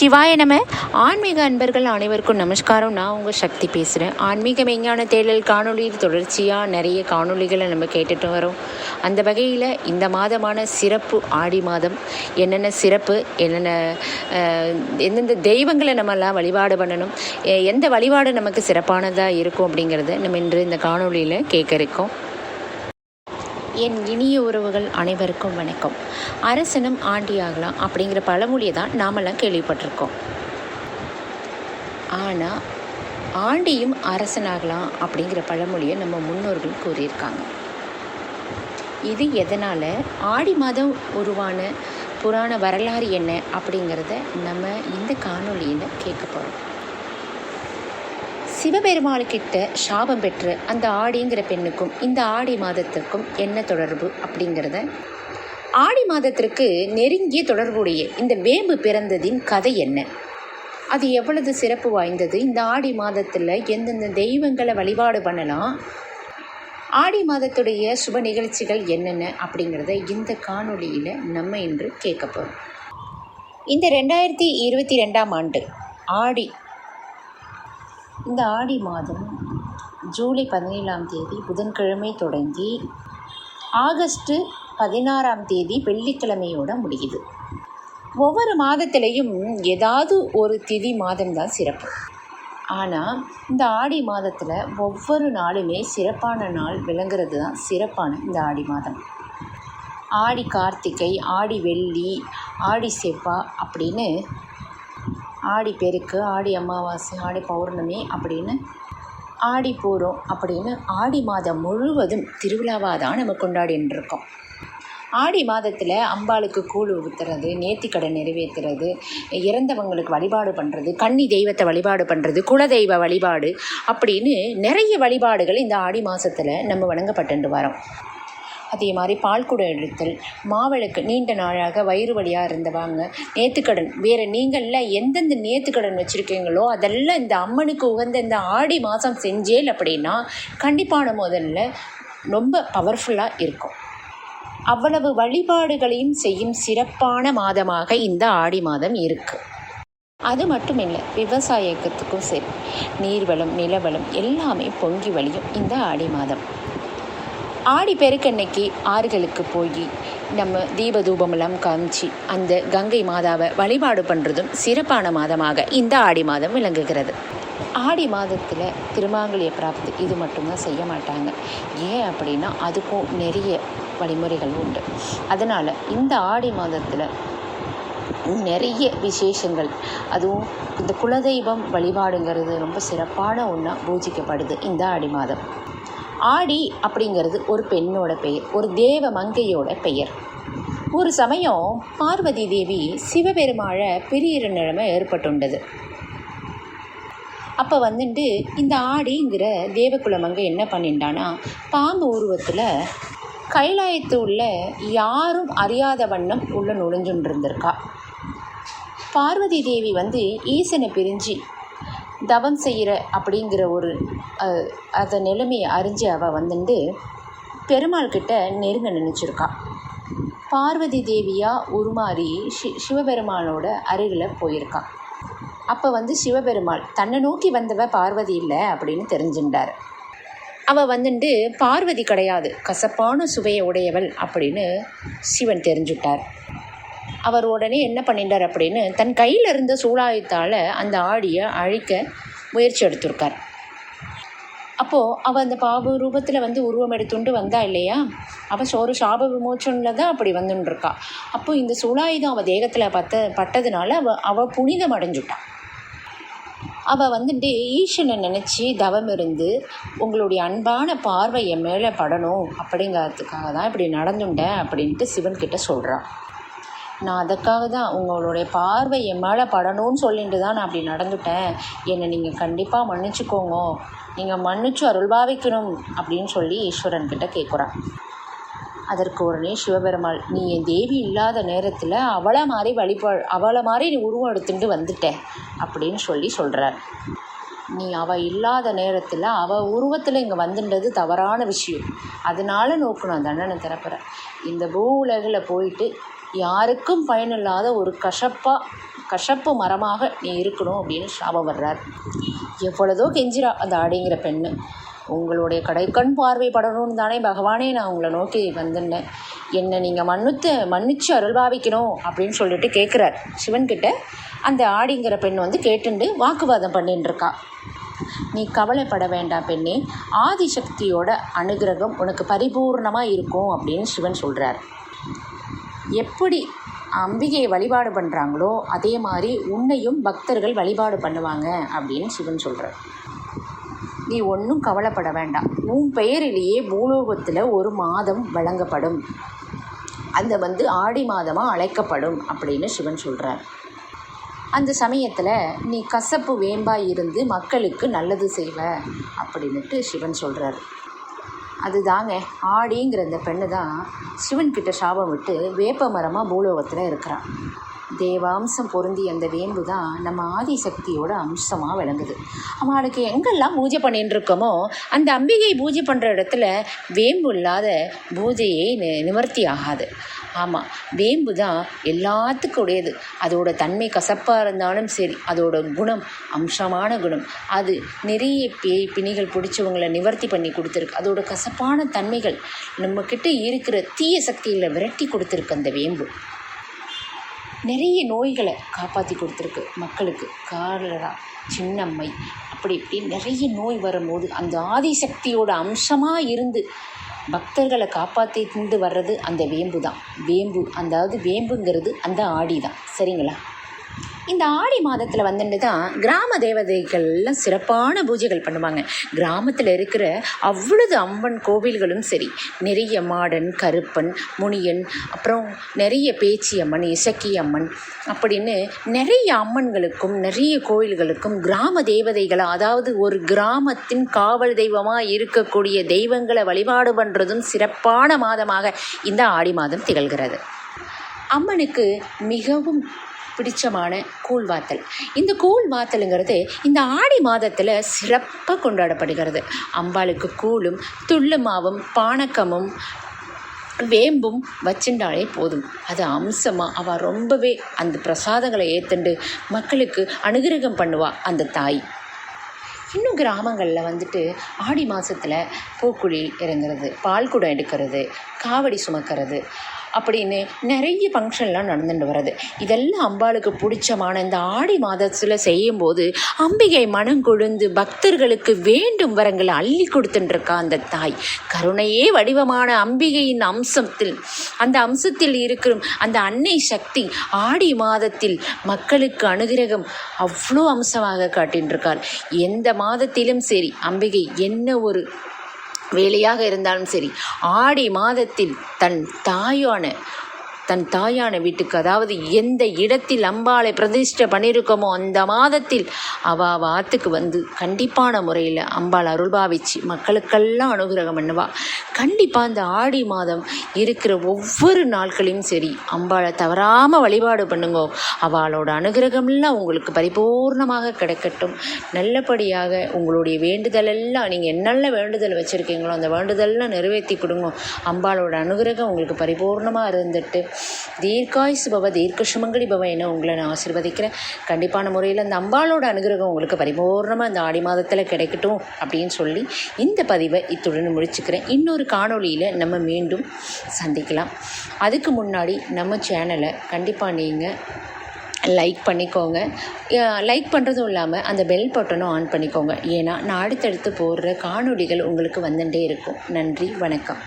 சிவாய நம. ஆன்மீக அன்பர்கள் அனைவருக்கும் நமஸ்காரம். நான் உங்கள் சக்தி பேசுகிறேன் ஆன்மீக மெய்ஞான தேடல் காணொளியில் தொடர்ச்சியாக நிறைய காணொளிகளை நம்ம கேட்டுட்டு வரோம். அந்த வகையில் இந்த மாதமான சிறப்பு ஆடி மாதம் என்னென்ன சிறப்பு என்னென்ன எந்தெந்த தெய்வங்களை நம்மெல்லாம் வழிபாடு பண்ணணும் எந்த வழிபாடு நமக்கு சிறப்பானதாக இருக்கும் அப்படிங்கிறத நம்ம இன்று இந்த காணொளியில் கேட்க இருக்கோம் என் இனிய உறவுகள் அனைவருக்கும் வணக்கம். அரசனும் ஆண்டியாகலாம் அப்படிங்கிற பழமொழியை தான் நாமெல்லாம் கேள்விப்பட்டிருக்கோம். ஆனால் ஆண்டியும் அரசனாகலாம் அப்படிங்கிற பழமொழியை நம்ம முன்னோர்கள் கூறியிருக்காங்க. இது எதனால்? ஆடி மாதம் உருவான புராண வரலாறு என்ன அப்படிங்கிறத நம்ம இந்த காணொலியில் கேட்க போகிறோம் சிவபெருமாளுக்கிட்ட சாபம் பெற்ற அந்த ஆடிங்கிற பெண்ணுக்கும் இந்த ஆடி மாதத்திற்கும் என்ன தொடர்பு அப்படிங்கிறத? ஆடி மாதத்திற்கு நெருங்கிய தொடர்புடைய இந்த வேம்பு பிறந்ததின் கதை என்ன? அது எவ்வளவு சிறப்பு வாய்ந்தது? இந்த ஆடி மாதத்தில் எந்தெந்த தெய்வங்களை வழிபாடு பண்ணலாம்? ஆடி மாதத்துடைய சுப நிகழ்ச்சிகள் என்னென்ன அப்படிங்கிறத இந்த காணொளியில் நம்ம இன்று கேட்க போகிறோம் இந்த ரெண்டாயிரத்தி இருபத்தி ரெண்டாம் ஆண்டு ஆடி இந்த ஆடி மாதம் ஜூலை பதினேழாம் தேதி புதன்கிழமை தொடங்கி ஆகஸ்ட்டு பதினாறாம் தேதி வெள்ளிக்கிழமையோட முடியுது. ஒவ்வொரு மாதத்திலையும் ஏதாவது ஒரு திதி மாதம்தான் சிறப்பு. ஆனால் இந்த ஆடி மாதத்தில் ஒவ்வொரு நாளுமே சிறப்பான நாள் விளங்குறது தான் சிறப்பான இந்த ஆடி மாதம். ஆடி கார்த்திகை ஆடி வெள்ளி ஆடி செவ்வா அப்படின்னு ஆடி பெருக்கு ஆடி அமாவாசை ஆடி பௌர்ணமி அப்படின்னு ஆடி பூரம் அப்படின்னு ஆடி மாதம் முழுவதும் திருவிழாவாக தான் நம்ம கொண்டாடின்னு இருக்கோம் ஆடி மாதத்தில் அம்பாளுக்கு கூழ் ஊற்றுறது நேர்த்திக்கடன் நிறைவேற்றுறது இறந்தவங்களுக்கு வழிபாடு பண்ணுறது கன்னி தெய்வத்தை வழிபாடு பண்ணுறது குலதெய்வ வழிபாடு அப்படின்னு நிறைய வழிபாடுகள் இந்த ஆடி மாதத்தில் நம்ம வணங்கப்பட்டு வரோம். அதே மாதிரி பால்குடம் எடுத்தல் மாவிளக்கு நீண்ட நாளாக வயிறு வலியாக இருந்தவாங்க. நேத்துக்கடன் வேறு நீங்களில் எந்தெந்த நேத்துக்கடன் வச்சுருக்கீங்களோ அதெல்லாம் இந்த அம்மனுக்கு உகந்த இந்த ஆடி மாதம் செஞ்சேல் அப்படின்னா கண்டிப்பான முதல்ல ரொம்ப பவர்ஃபுல்லாக இருக்கும். அவ்வளவு வழிபாடுகளையும் செய்யும் சிறப்பான மாதமாக இந்த ஆடி மாதம் இருக்குது அது மட்டும் இல்லை விவசாயத்துக்கும் சரி நீர்வளம் நிலவளம் எல்லாமே பொங்கி வழியும் இந்த ஆடி மாதம். ஆடி பெருக்கன்னைக்கு ஆறுகளுக்கு போய் நம்ம தீப தூபமெல்லாம் காமிச்சு அந்த கங்கை மாதாவை வழிபாடு பண்ணுறதும் சிறப்பான மாதமாக இந்த ஆடி மாதம் விளங்குகிறது. ஆடி மாதத்தில் திருமாங்கலிய பிராப்தி இது மட்டும்தான் செய்ய மாட்டாங்க. ஏன் அப்படின்னா அதுக்கும் நிறைய வழிமுறைகள் உண்டு. அதனால் இந்த ஆடி மாதத்தில் நிறைய விசேஷங்கள் அதுவும் இந்த குலதெய்வம் வழிபாடுங்கிறது ரொம்ப சிறப்பான ஒன்றா பூஜிக்கப்படுது இந்த ஆடி மாதம். ஆடி அப்படிங்கிறது ஒரு பெண்ணோட பெயர் ஒரு தேவ மங்கையோட பெயர். ஒரு சமயம் பார்வதி தேவி சிவபெருமாளை பிரியிற நிலைமை ஏற்பட்டுண்டது. அப்போ வந்துட்டு இந்த ஆடிங்கிற தேவகுல மங்கை என்ன பண்ணிட்டானா பாம்பு உருவத்தில் கைலாயத்து உள்ள யாரும் அறியாத வண்ணம் உள்ள நுழைஞ்சுட்டு இருந்திருக்கா பார்வதி தேவி வந்து ஈசனை பிரிஞ்சு தவம் செய்கிற அப்படிங்கிற ஒரு அதை அந்த நிலைமையை அறிஞ்சு அவள் வந்துட்டு பெருமாள் கிட்ட நெருங்க நினச்சிருக்கா. பார்வதி தேவியாக உருமாறி ஷி சிவபெருமானோட அருகில் போயிருக்கா. அப்போ வந்து சிவபெருமாள் தன்னை நோக்கி வந்தவ பார்வதி இல்லை அப்படின்னு தெரிஞ்சுட்டார் அவள் வந்துட்டு பார்வதி கிடையாது கசப்பான சுவையை உடையவள் அப்படின்னு சிவன் தெரிஞ்சுட்டார். அவர் உடனே என்ன பண்ணிட்டார் அப்படின்னு தன் கையில் இருந்த சூலாயுத்தால் அந்த ஆடியை அழிக்க முயற்சி எடுத்திருக்கார். அப்போது அவள் அந்த பாபு ரூபத்தில் வந்து உருவம் எடுத்துண்டு வந்தா இல்லையா? அவள் சோறு சாப விமோச்சனில் தான் அப்படி வந்துட்டுருக்கா அப்போ இந்த சூழாயுதம் அவள் தேகத்தில் பத்த பட்டதுனால அவள் அவள் புனிதம் அடைஞ்சுட்டான் அவள் வந்துட்டு ஈஷனை நினச்சி தவம் இருந்து உங்களுடைய அன்பான பார்வை என் மேலே படணும் அப்படிங்கிறதுக்காக தான் இப்படி நடந்துட்டேன் அப்படின்ட்டு சிவன்கிட்ட சொல்கிறான் நான் அதுக்காக தான் உங்களுடைய பார்வை என் மேலே படணும்னு சொல்லிட்டு தான் நான் அப்படி நடந்துட்டேன். என்னை நீங்கள் கண்டிப்பாக மன்னிச்சுக்கோங்க. நீங்கள் மன்னிச்சு அருள்பாவிக்கணும் அப்படின்னு சொல்லி ஈஸ்வரன் கிட்ட கேட்குறான் அதற்கு உடனே சிவபெருமாள் நீ என் தேவி இல்லாத நேரத்தில் அவளை மாதிரி வழிபா அவளை மாதிரி நீ உருவம் எடுத்துட்டு வந்துட்ட அப்படின்னு சொல்லி சொல்கிறார் நீ அவள் இல்லாத நேரத்தில் அவள் உருவத்தில் இங்கே வந்துன்றது தவறான விஷயம். அதனால நோக்கணும் தண்டனை தரப்புற இந்த பூ உலகில் போயிட்டு யாருக்கும் பயனில்லாத ஒரு கசப்பாக கசப்பு மரமாக நீ இருக்கணும் அப்படின்னு சாபம் வர்றார். எவ்வளதோ கெஞ்சிரா அந்த ஆடிங்கிற பெண்ணு. உங்களுடைய கடைக்கண் பார்வை படணும்னு தானே பகவானே நான் உங்களை நோக்கி வந்துட்டேன் என்னை நீங்கள் மன்னித்து மன்னிச்சு அருள்பாவிக்கணும் அப்படின்னு சொல்லிட்டு கேட்குறார் சிவன்கிட்ட அந்த ஆடிங்கிற பெண் வந்து கேட்டுண்டு வாக்குவாதம் பண்ணின்னு இருக்கா நீ கவலைப்பட வேண்டாம் பெண்ணே ஆதிசக்தியோட அனுகிரகம் உனக்கு பரிபூர்ணமாக இருக்கும் அப்படின்னு சிவன் சொல்கிறார் எப்படி அம்பிகையை வழிபாடு பண்ணுறாங்களோ அதே மாதிரி உன்னையும் பக்தர்கள் வழிபாடு பண்ணுவாங்க அப்படின்னு சிவன் சொல்கிறார் நீ ஒன்றும் கவலைப்பட வேண்டாம். உன் பெயரிலேயே பூலோகத்தில் ஒரு மாதம் வழங்கப்படும். அந்த வந்து ஆடி மாதமாக அழைக்கப்படும் அப்படின்னு சிவன் சொல்கிறார் அந்த சமயத்தில் நீ கசப்பு வேம்பாய் இருந்து மக்களுக்கு நல்லது செய்வ அப்படின்னுட்டு சிவன் சொல்கிறார் அதுதாங்க ஆடிங்கிற அந்த பெண்ணு தான் சிவன் கிட்ட சாபம் விட்டு வேப்ப மரமாக பூலோகத்தில் இருக்கிறான். தேவாம்சம் பொருந்தி அந்த வேம்பு தான் நம்ம ஆதிசக்தியோட அம்சமாக விளங்குது. அவளுக்கு எங்கெல்லாம் பூஜை பண்ணிட்டு இருக்கோமோ அந்த அம்பிகை பூஜை பண்ணுற இடத்துல வேம்பு இல்லாத பூஜையே நி நிவர்த்தி ஆகாது. ஆமாம் வேம்பு தான் எல்லாத்துக்கும் உடையது அதோட தன்மை கசப்பாக இருந்தாலும் சரி அதோட குணம் அம்சமான குணம். அது நிறைய பேய் பிணிகள் பிடிச்சவங்களை நிவர்த்தி பண்ணி கொடுத்துருக்கு. அதோட கசப்பான தன்மைகள் நம்மக்கிட்ட இருக்கிற தீய சக்தியில் விரட்டி கொடுத்துருக்கு அந்த வேம்பு. நிறைய நோய்களை காப்பாற்றி கொடுத்துருக்கு மக்களுக்கு. காலரா சின்னம்மை அப்படி இப்படி நிறைய நோய் வரும்போது அந்த ஆதிசக்தியோட அம்சமாக இருந்து பக்தர்களை காப்பாற்றிட்டு வர்றது அந்த வேம்பு தான் வேம்பு அதாவது வேம்புங்கிறது அந்த ஆடி தான் சரிங்களா? இந்த ஆடி மாதத்தில் வந்துட்டு தான் கிராம தேவதைகள்லாம் சிறப்பான பூஜைகள் பண்ணுவாங்க. கிராமத்தில் இருக்கிற அவ்வளவு அம்மன் கோவில்களும் சரி நிறைய மாடன் கருப்பன் முனியன் அப்புறம் நிறைய பேச்சி அம்மன் இசக்கி அம்மன் அப்படின்னு நிறைய அம்மன்களுக்கும் நிறைய கோவில்களுக்கும் கிராம தேவதைகளை அதாவது ஒரு கிராமத்தின் காவல் தெய்வமாக இருக்கக்கூடிய தெய்வங்களை வழிபாடு பண்ணுறதும் சிறப்பான மாதமாக இந்த ஆடி மாதம் திகழ்கிறது. அம்மனுக்கு மிகவும் பிடிச்சமான கூழ் வாத்தல். இந்த கூழ் வாத்தலுங்கிறது இந்த ஆடி மாதத்தில் சிறப்பாக கொண்டாடப்படுகிறது. அம்பாளுக்கு கூழும் துள்ளுமாவும் பானக்கமும் வேம்பும் வச்சுட்டாலே போதும். அது அம்சமாக அவள் ரொம்பவே அந்த பிரசாதங்களை ஏற்றுண்டு மக்களுக்கு அனுகிரகம் பண்ணுவாள் அந்த தாய். இன்னும் கிராமங்களில் வந்துட்டு ஆடி மாதத்தில் பூக்குழி இறங்குறது பால் குடம் எடுக்கிறது காவடி சுமக்கிறது அப்படின்னு நிறைய ஃபங்க்ஷன்லாம் நடந்துட்டு வருது இதெல்லாம் அம்பாளுக்கு பிடிச்சமான இந்த ஆடி மாதத்தில் செய்யும்போது அம்பிகை மனம் கொழுந்து பக்தர்களுக்கு வேண்டும் வரங்களை அள்ளி கொடுத்துட்டுருக்கா அந்த தாய். கருணையே வடிவமான அம்பிகையின் அம்சத்தில் அந்த அம்சத்தில் இருக்கிற அந்த அன்னை சக்தி ஆடி மாதத்தில் மக்களுக்கு அனுகிரகம் அவ்வளோ அம்சமாக காட்டின்றிருக்கார் எந்த மாதத்திலும் சரி அம்பிகை என்ன ஒரு வேலையாக இருந்தாலும் சரி ஆடி மாதத்தில் தன் தாயான தன் தாயான வீட்டுக்கு அதாவது எந்த இடத்தில் அம்பாளை பிரதிஷ்டை பண்ணியிருக்கோமோ அந்த மாதத்தில் அவ அவ ஆத்துக்கு வந்து கண்டிப்பான முறையில் அம்பாள் அருள்பாவிச்சு மக்களுக்கெல்லாம் அனுகிரகம் பண்ணுவா. கண்டிப்பாக அந்த ஆடி மாதம் இருக்கிற ஒவ்வொரு நாட்களையும் சரி அம்பாளை தவறாமல் வழிபாடு பண்ணுங்க. அவளோட அனுகிரகம்லாம் உங்களுக்கு பரிபூர்ணமாக கிடைக்கட்டும். நல்லபடியாக உங்களுடைய வேண்டுதலெல்லாம் நீங்கள் என்னென்ன வேண்டுதல் வச்சுருக்கீங்களோ அந்த வேண்டுதல்லாம் நிறைவேற்றி கொடுங்க. அம்பாளோட அனுகிரகம் உங்களுக்கு பரிபூர்ணமாக இருந்துட்டு தீர்க்காயுசு பவ தீர்க்க சுமங்கலி பவ என உங்களை நான் ஆசிர்வதிக்கிறேன். கண்டிப்பான முறையில் அந்த அம்பாளோட அனுகிரகம் உங்களுக்கு பரிபூர்ணமாக இந்த ஆடி மாதத்தில் கிடைக்கட்டும் அப்படின்னு சொல்லி இந்த பதிவை இத்துடன் முடிச்சுக்கிறேன். இன்னொரு காணொலியில் நம்ம மீண்டும் சந்திக்கலாம். அதுக்கு முன்னாடி நம்ம சேனலை கண்டிப்பாக நீங்கள் லைக் பண்ணிக்கோங்க. லைக் பண்ணுறதும் இல்லாமல் அந்த பெல் பட்டனும் ஆன் பண்ணிக்கோங்க. ஏன்னா நான் அடுத்தடுத்து போடுற காணொளிகள் உங்களுக்கு வந்துட்டே இருக்கும். நன்றி வணக்கம்.